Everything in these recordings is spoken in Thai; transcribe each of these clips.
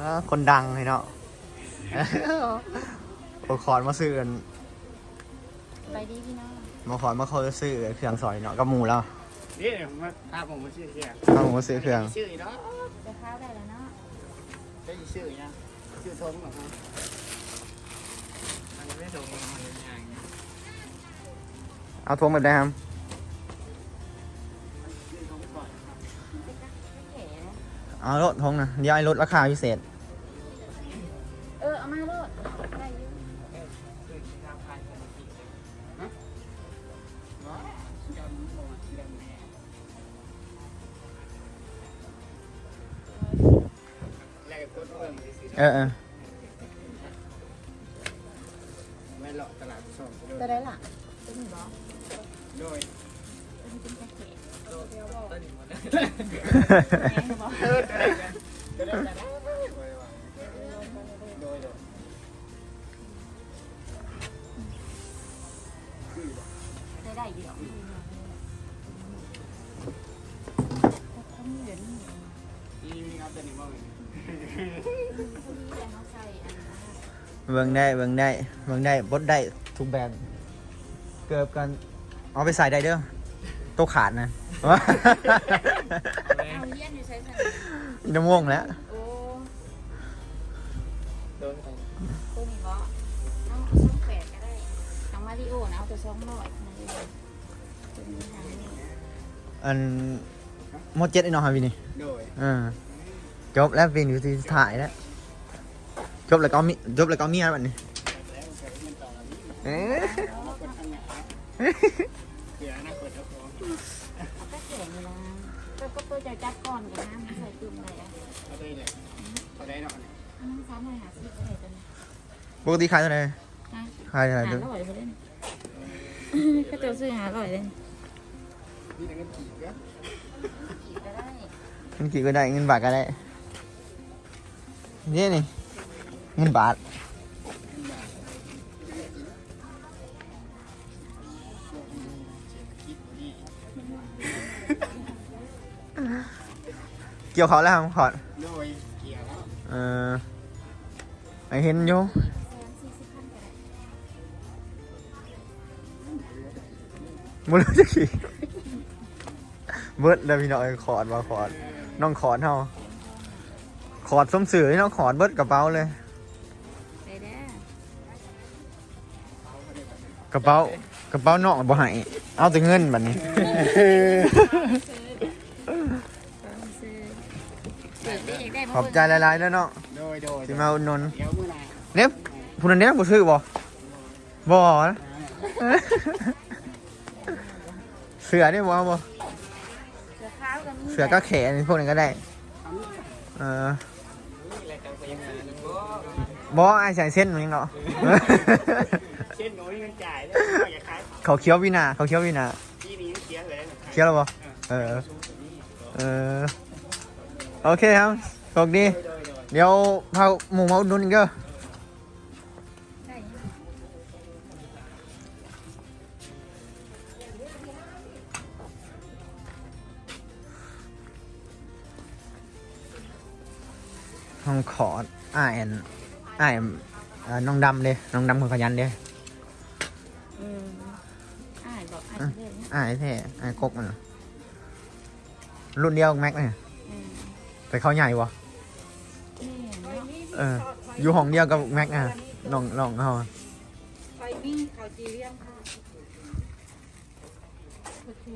อ่าคนดังเลยเนาะโอขอนมาซื้อกันไปดีพี่น้องมาขอนมาเขาซื้อเครื่องซอยเนาะกับหมูแล้วนี่ผมมาพาผมมาชื่อเสียถ้าผมมาซื้อเครื่องชื่อเนาะจะเข้าได้แล้วเนาะจะชื่อยังชื่อทงเหรอครับมันไม่ทงมันเป็นยังไงเอาทวงแบบไหนครับชื่อทงก่อนครับแขนเอารถทงนะเดี๋ยวไอ้ลดราคาพิเศษ เบิ่งสิเออเออไม่หลอกตลาดส่งจะได้ล่ะจะมีบอโดยเป็นเป็นแขนต้นหมดเลยแม่บอเออได้กันได้กันได้โดยโเบิ่งได้เบิ่งได้เบิ่งได้บดได้ทุกแบบ เกือบกันเอาไปใส่ได้เด้อโตะขาดนะ เอาเลี้ยนอยู่ใช้สันอีน้ำม่วงแล้ว โอ้โดนตัวนี้บอเอาช่องแปดก็ได้ทางมาริโอนะเอาตัวช่องร้อยนะตัวนี้ทางนี้อันหมดเจ็ดไอ้น้องฮาวินี่โดย เออจบแล้วเป็นอยู่ที่ถ่ายแล้ว จบแล้วก็เอามีจบแล้วก็เอาเมียแบบนี้แล้วเกิดมันต่อแล้วนี่เอ๊ะเราคนทำงานเดี๋ยวนะคนเจ้าของเอาก็แข็งอยู่นะก็ก็ตัวจะจับก่อนกันนะมันใส่ตุ่มอะไรอะเขาได้เลยเขาได้หน่อยอันนั้นซ้ำเลยหาซื้อก็ได้ตัวนี้ปกติขายเท่าไหร่นะขายเท่าไหหาร่อเด้อร่อยเขาเล่นก็ตัวซื้อหาอร่อยเลยนี่นั่นก็ขี่ก็ขีดก็ได้เงินกี่ก็ได้เงินบาทก็ได้นี่นี่ เงินบาทเกี่ยวเขาแล้วครับขอดโดยเกี่ยวเออไอเห็นอยู่แสนสี่สิบพันก็ได้บ่รู้จะขี่เบิดแล้วพี่น้องขอดมาขอดน้องขอดเฮาขอดสมสื่อให้น้องขอดเบิร์ดกระเป๋าเลย กระเป๋ากระเป๋าน้องบ่ให้เอาแต่เงินบัดนี้ซื้อเปิดได้อยากได้ขอบใจหลายๆแล้วเนาะโดยโดยที่มาอุดหนุนเดี๋ยวมื่อไหร่เน็บผู้นั้นเน็บบ่ซื้อบ่บ่นะเสือนี่บ่เอาบ่เสือขาวกับมีเสือก็แขนพวกนั้นก็ได้เอออะไรกันไปยังไงบ่บ่ไอ้ใส่เส้นมันยังเนาะเช่นน้อยเงินจ่ายแล้วอยากขายเขาเคี้ยววินาเขาเคี้ยววินาที่นี้เสียเลยเคี้ยวแล้วบ่เออเออโอเคครับโชคดีโดยโดยเดี๋ยวพาหมูมาอุดหนุนอีกเด้อได้ห้องขอดอ้ายอันอ้ายเอ่อน้องดำเด้น้องดำคนขยันเด้ อืมอ่านบอกอ่านเรื่องนี้อ้ายแท้อ้ายกกมันน่ะรุ่นเดียวกับแม็กเนี่ยอืมแต่เขาใหญ่วะนี่เนาะเออ อยู่ห้องเดียวกับแม็กอะน้องน้องเขาอะไฟมิ่งเขาจีเรียมค่ะโอเค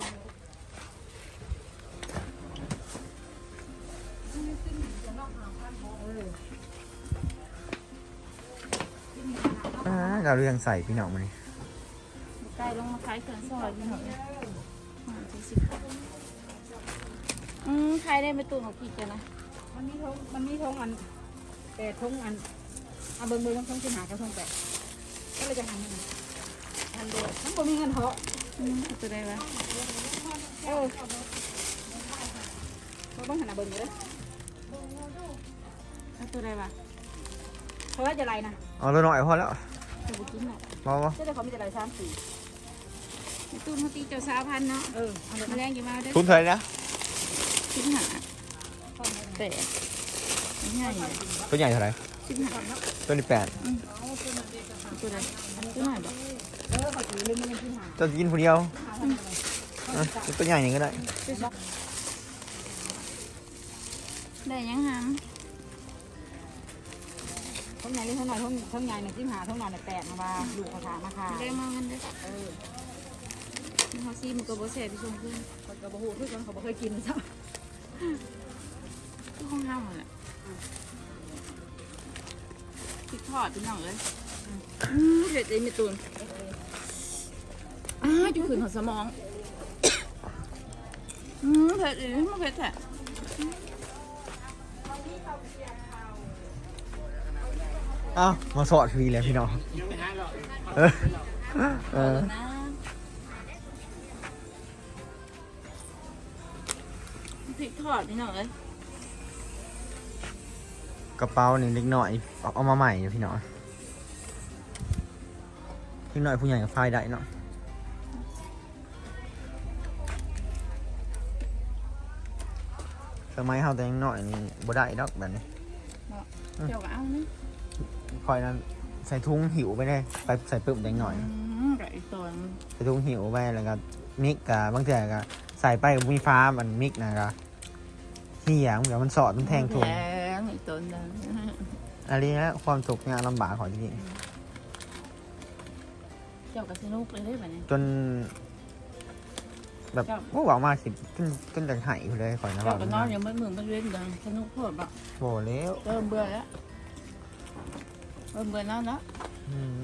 อ่าเราเรื่องใส่พี่น้องมานี่ใก ล้ลงมาขายเขื่อนซอยพี่หน่อยห้าสี่สิบอืมขายได้ไม่ตูนของพี่เจ้านะมันมีทงมันมีทงอันแต่ทงอันเอาเบิ่งเบิ่งมันทงสิหากับทงแปดก็เลยจะทำยังไงทำเดียวมันบ่มีเงินเหาะอืมเอาตัวได้ปะเออมันต้องหันมาเบิ่งอยู่เด้อเอาตัวได้ปะเพราะว่าจะไรนะเอาตัวหน่อยพอแล้วจะบุกินหรอกมาบ่เจ้าเขามีแต่ไรสามสี่ ไม่ตูนเขาตีเจ้าสาวพันเนาะเออเอาเลยมาแรงอยู่มาเด้อทุนเท่าไหร่นะชิ้นหาแต่ใหญ่ตัวใหญ่เท่าไหร่สิบห้าตัวนี้แปดตัวใดตัวไหนบ่เออเขาถือเลยมันเป็นที่หาตัวกินคนเดียวอะตัวใหญ่อย่างก็ได้ได้ยังหางท้องใหญ่เลยเท่าไหร่ท้องท้องใหญ่หนึ่งที่หาท้องหน่อยแปดมาว่าลูกเขาถามมาค่ะได้มากันได้เออ เขาซีมันก็บ่แซ่บที่ส่งเพื่อนคนกระบอกทุกคนเขาบอกเคยกินซะที่ห้องห้ามแหละพริกทอดพี่น้องเลยอืมเผ็ดเองมีตูนอ้าจุขืนหัวสมองอืมเผ็ดเองมันเผ็ดแท้อ้าวมาสอดพีแล้วพี่น้องยังไม่หาหรอกเออเออ พริกทอดพี่น้องเลยกระเป๋านี่เล็กหน่อยเอาเอามาใหม่อยู่พี่น้องเล็กหน่อยผู้ใหญ่กับไฟได้เนาะสมัยเฮาแต่ยังน้อยนี่บ่ได้ดอกแบบนี้เจ้าก็เอานะคอยนั้นใส่ถุงหิวไปได้ไปใส่ปึ๊บแต่ยังน้อยอืมกับไอ้ตัวมันใส่ถุงหิวไปแล้วก็มิกกับบางเทีก็ใส่ไปกับมีฟ้ามันมิกนะก็ เหี่ยงเดี๋ยวมันสอดมันแทงถุงแพงไอ้ตัวนั้นอันนี้นะความทุกข์ยากลำบากของจริงเจ้าก็สนุกเลยได้แบบนี้ๆจน แบบครับว่าหวังมากสิจนจนจะหายอยู่เลยคอยนะเจ้าว่าก็นอนยังไม่มึงไม่เล่นดังสนุกโคตรแบบโบแล้วเริ่มเบื่อแล้วเริ่มเบื่อแล้วเนาะอืม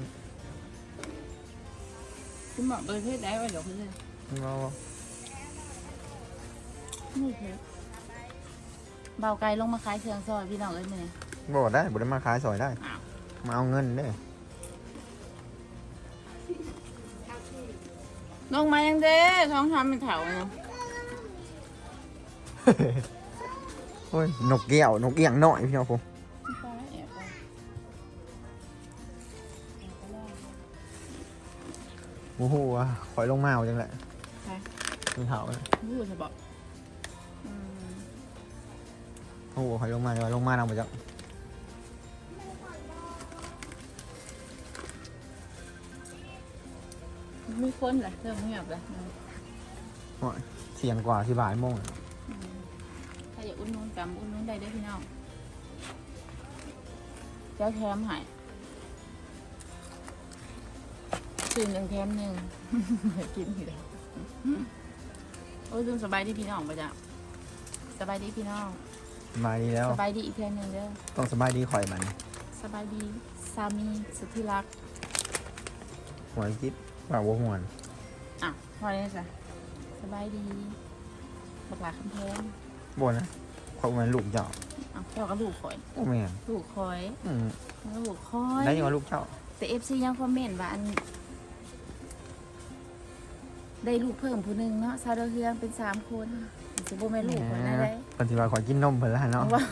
คุณหมอเบื่อเพศได้ว่าเดี๋ยวเขาจะเรานี่เพศ เบาไกลลงมาขายเครื่องซอยพี่น้องเอ้ยมือนี้บอกได้บุได้มาขายสอยได้ อ้าวมาเอาเงินได้ลงมายังเด้ท้องทำเป็นแถวเนาะโอ้ยนกแก้วนกเอี้ยงน้อยพี่น้องผมไปแอบไปโอ้โหอะคอยลงมาเอาจังแหละใช่มีเถาเลยพูดจะบอก อ้โหคอยลงมาเลยลงมาเอาไปจังมีคนเลยเริ่มเงียบเลยอืมเสียงกว่าที่บ่ายโมงอะอืมถ้าอยากอุ่นนุ่นกำอุ่นนุ่นได้เด้อพี่น้องเจ้าแถมใหายซื้อหนึ่งแถมหนึ่งกินอยู่แล้วโอ้ยลุงสบายดีพี่น้องปะจ๊ะสบายดีพี่น้อง สบายดีแล้ว สบายดีอีกแทนหนึ่งเด้อต้องสบายดีคอยมันสบายดีสามีสุดที่รักหัวคิดว่าวัวหวนอะพอเลยจ้ะสบายดีบักหลาคำแพงบนนะคอยมันลูกเจ้าอะเจ้าก็ลูกคอยโอ้แม่นลูกคอยอืมลูกคอยได้ยังว่าลูกเจ้าแต่เอฟซียังคอมเมนต์ว่าอัน ได้ลูกเพิ่มผู้หนึ่งเนาะซาวดาวเฮืองเป็นสามคนสิบ่แม่นลูกคนได้ ได้คนที่ว่าขอกินนมเพิ่นแล้วเนาะ ว่า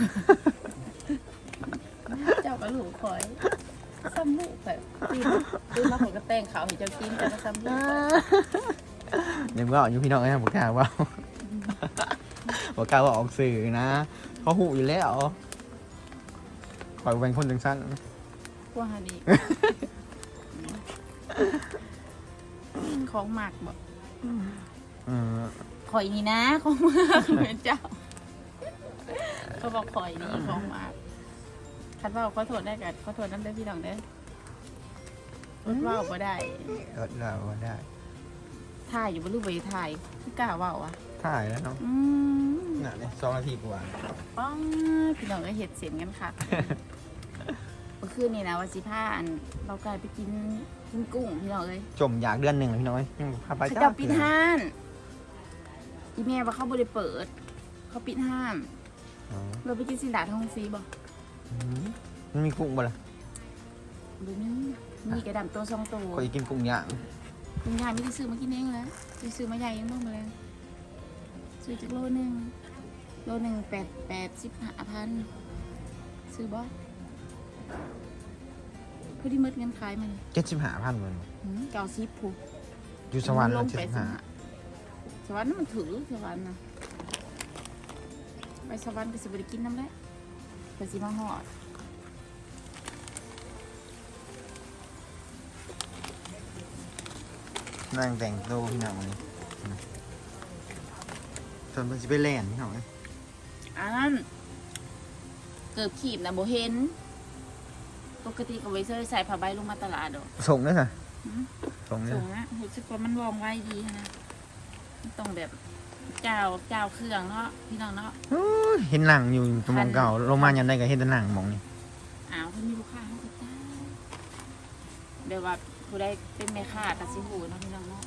เจ้าก็ลูกคอยซ้ำลูกแบบกินดูมาผมก็แต่งเขาวให้เจ้ากินเจ้าก็ซ้ำลูกข่อยเดี๋ยวก็อยู่พี่น้องนะบอกกล้าว่าบอกกล้าว่าออกสื่อนะเขาหูอยู่แล้วคอยเป็นคนจังสั้นพวกฮาดีของหมักบอกอืมข่อยนี่นะของหมักเหมือนเจ้า เขาบอกข่อยนี่ของหมักคัดว่าขอโทษได้กันขอโทษน้ำได้อพี่น้องเด้อรถว่าบ่ได้ลดเราได้ถ่ายอยู่บนรูปใบถ่ายคือกล้าเว่าอะถ่ายแล้วเนาะอืมน่ะเนี่ยสองนาทีกว่าป้องพี่น้องก็เห็ดเสียงกันค่ะเมื่อคืนนี่นะวันสิผ้าอันเรากลายไปกินกินกุ้งพี่น้องเลยจมอยากเดือนหนึ่งเลยพี่น้อยยังพาไปเขาจ้าจับปิดห้านอีเมลว่าเขาบริเปิด เขาปิดห้ามอ๋อ เราไปกินสินดาทองซีบอกอืมมันมีกุ้งบ่ล่ะดูนี่มีกระดำตัวสองตัวคอยกินกุ้งย่างคุณยายไม่ได้ซื้อมากินเองแล้วไปซื้อมาใหญ่ยังบ้างมาแล้วซื้อจากโลหนึ่งโลหนึ่งแปดแปดสิบห้าพันซื้อบ่พอดีหมดเงินขายมันเจ็ดสิบห้าพันมันเก้าสิบผูอยู่สวรรค์ลแล้วงเจ็ดไปสิบสห้าวรรค์สวรรค์นั่นมันถือสวรรค์นะ ไปสวรรค์ก็สิบได้กินน้ำแล้วเพิ่นสิมาฮอดนั่งแต่งตัวพี่น้องนี่จนมันจะไปแล่นพี่น้องเอ้ยอันนั้นเกือบขีบนะบ่เห็น ปกติก็ไว้เสื้อใส่ผ้าใบลงมาตลาดดอกส่งด้วยค่ะอืมส่งด้วสูยงนะรู้สึกว่ามันวองไว้ดีนะมันต้องแบบ เจ้าเจ้าเครื่องเนาะพี่น้องเนาะโอ้ยเห็นหนังอยู่ตรงมองเก่าลงมายันได้ก็เห็นแต่หนังมองนี่อ้าวเพิ่นมีลูกค้าเขาก็เจ้าเดี๋ยวว่าผู้ใดเป็นแม่ค้าก็สิหูเนาะพี่น้องเนาะ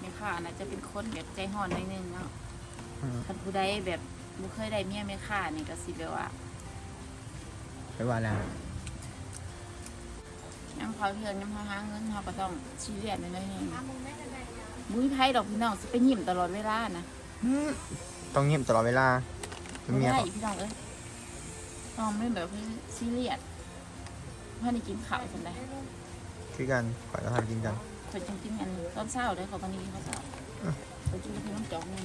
แม่ค้าน่ะจะเป็นคนแบบใจห่อนหน่อยนึงเนาะอืมคันผู้ใดแบบบ่เคยได้เมียแม่ค้านี่ก็สิแบบว่าไปว่าแล้วยังเขาเทือนยังเขาหาเงินเขาก็ต้องชีเรียสหน่อยนึงบุ้ยไพ่ดอกพี่น้องสิไปยิ้มตลอดเวลานะ ต้องเงียบตลอดเวลาบ่เมียได้ก็พี่น้องเอ้ยต้องไม่แบบซีเรียสเพราะนี่กินข้าวจังไดคือกันขอจะทานกินกันคนจังกินกันตอนเช้าเด้อเขาตอนนี้เขาเช้าเขากินกับพี่น้องจอกนี่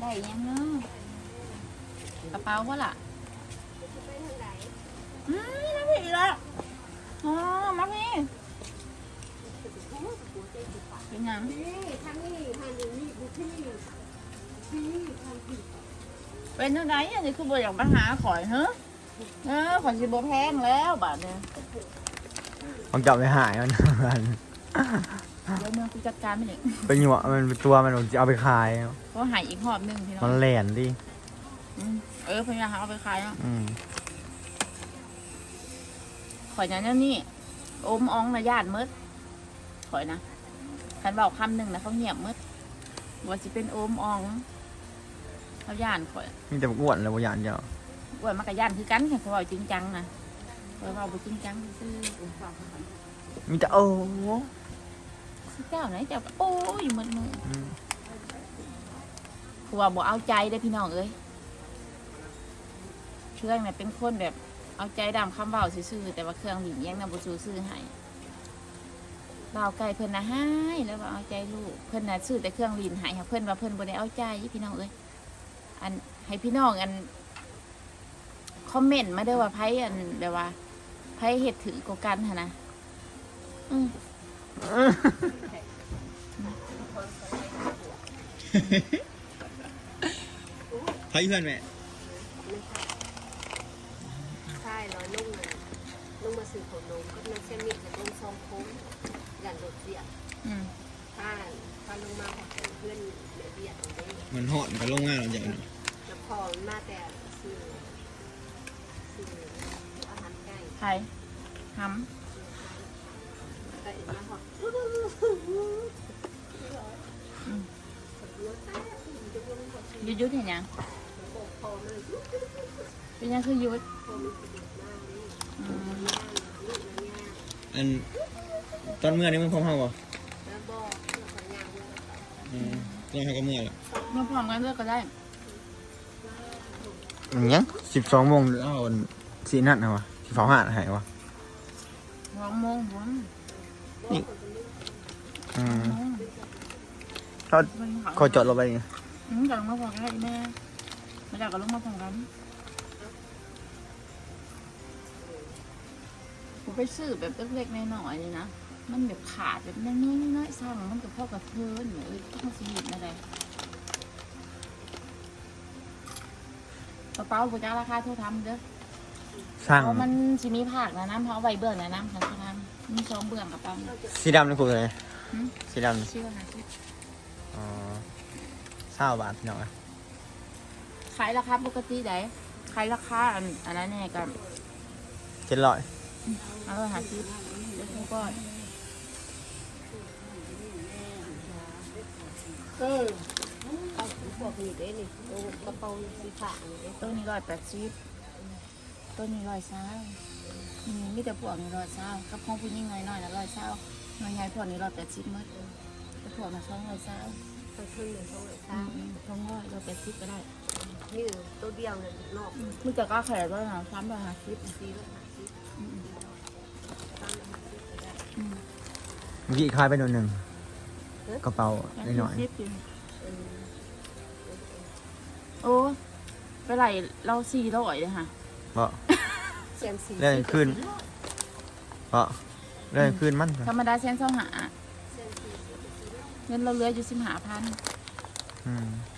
ได้ยังเนาะกระเป๋าว่าล่ะอืมนี่นะพี่ละอ๋อมาพี่เป็นยัง เป็นยังไงอันนี้คือบ่อยากมาหาข่อยเฮ้เออข่อยสิบ่แพงแล้วบาทเนี่ยต้องจับไปหายมันเดี๋ยวเมื่อกูจัดการมันเองไปหยวกมันเป็นตัวมันจะเอาไปขายเพราะหายอีกหอบหนึ่งพี่น้อมันงแหลนดิอืมเออพยายามหาเอาไปขายเนาะอืมข่อยนั้นเนี่ยนี่อมอองนะญาติมืดข่อยนะคันบอกคำหนึ่งนะเขาเงียบมืดว่าสิเป็นโอมออง เขาย่านข่อยมีแต่อ้วนเลยบ่ยานเจ้าว่ามันก็ย่านคือกันค่ะเขาบอกจริงจังนะเขาบอกบ่จริงจังซื่อมีแต่โอ้ๆเจ้าไหนเจ้าก็โอ้ยมืดมืออืมคือว่าบ่เอาใจได้อพี่น้องเอ้ยเครื่องเนี่ยเป็นคนแบบเอาใจดำคำเบาซื่อๆแต่ว่าเครื่องหลินยังนำบ่ซื้อซื้อให้เบาไก่เพิ่นนะให้แล้วว่าเอาใจลูกเพิ่นน่ะซื้อแต่เครื่องหลินให้ค่ะเพิ่นว่าเพิ่นบ่ได้เอาใจพี่น้องเอ้ย อันให้พี่น้องอันคอมเมนต์มาเด้อว่าไผอันแบบว่าไผเฮ็ดถือกว่ากันหั่นนะอืมใครเพื่อนแม่ใช่ร้อยลุงเลยลุงมาสื่อผลนมก็มันเซมิดกับลุงซองโค้งอย่างโดดเดี่ยวอืมถ้าถ้าลงมาพอเป็นเพื่อนเบียดเบียดตรงนี้ มันหอดกันลงงานเราอย่างนี้แล้วพอมันมาแต่สื่อสื่ออาหารไก่ไผหำก็เอ็นมาหอดยุดยุดเห็นยังพอมันเป็นยังคือยุดพอมันสะดุดมากนี่อืมย่างลูกมันย่างอันตอนเมื่อนี่มันพร้อมเฮาบ่แล้วบอกเพื่อนสัญญาว่าอืมตอนเฮาก็เมื่อแล้ว มาพร้อมกันเลือกก็ได้อย่างเงี้ยสิบสองโมงเอาสีนั่นเหรอวะสิบสองห้าหายวะสองโมงผมอืมเขาเขาจอดรถไปไงอืมจะลงมาพร้อมกันได้แม่ไม่ได้ก็ลงมาพร้อมกันผมไปซื้อแบบเล็กๆน้อยๆนี่นะมันแบบขาดแบบน้อยๆน้อยๆสั่งมันกับพ่อกับเพื่อนเหมือนเอ้ยต้องสีหิบอะไร กระเป๋าปุจ้าราคาเท่าทำเด้อสร้างเพราะมันสิมีผักนะน้ำเพราะเอาใบเบื้องนะน้ำคันเท่าทำมีสองเบื้องกับปังสีดำนี่คุณเลยหืมสีดำนี่ชื่อว่าหาชื่ออ๋อเศร้าบาทพี่น้องอะขายราคาปกติได้ขายราคาอันอันนั้นเนี่ยกันเจ็ดร้อยเอาไปหาซื้อเดี๋ยวเขาก็เออเอา พวกนี้ได้นี่โอ้กระเป๋าสีขาวนี่เด้ต้นนี้ร้อยแปดสิบต้นนี้ร้อยเศร้าอืมมีแต่พวกนี้ร้อยเศร้ากับของผู้หญิงน้อยๆนะร้อยเศร้าน้อยใหญ่พวกนี้ร้อยแปดสิบหมดแต่พวกมาสองร้อยเศร้าไปขึ้นหนึ่งเท่าไหร่อืตามมอืมทองร้อยร้อยแปดสิบก็ได้นี่ตัวเดียวเลยนอกอืมมีแต่ก็แขกร้อยหาสามร้อยห้าสิบสีละหาสิบอืมตามละหาสิบก็ได้อืมเมื่อกี้คลายไปหน่อยหนึ่งกระเป๋าอืมหน่อยสิบ อยู่เออโอ้ไปไหลเราสี่ร้อยเลยค่ะๆบ่เสียนสีเรื่องคืนเพราะเรื่องคืนมันธรรมดาเส้นเท่าหาเสียนสีเงินเราเหลืออยู่สิบหาพันอืมเ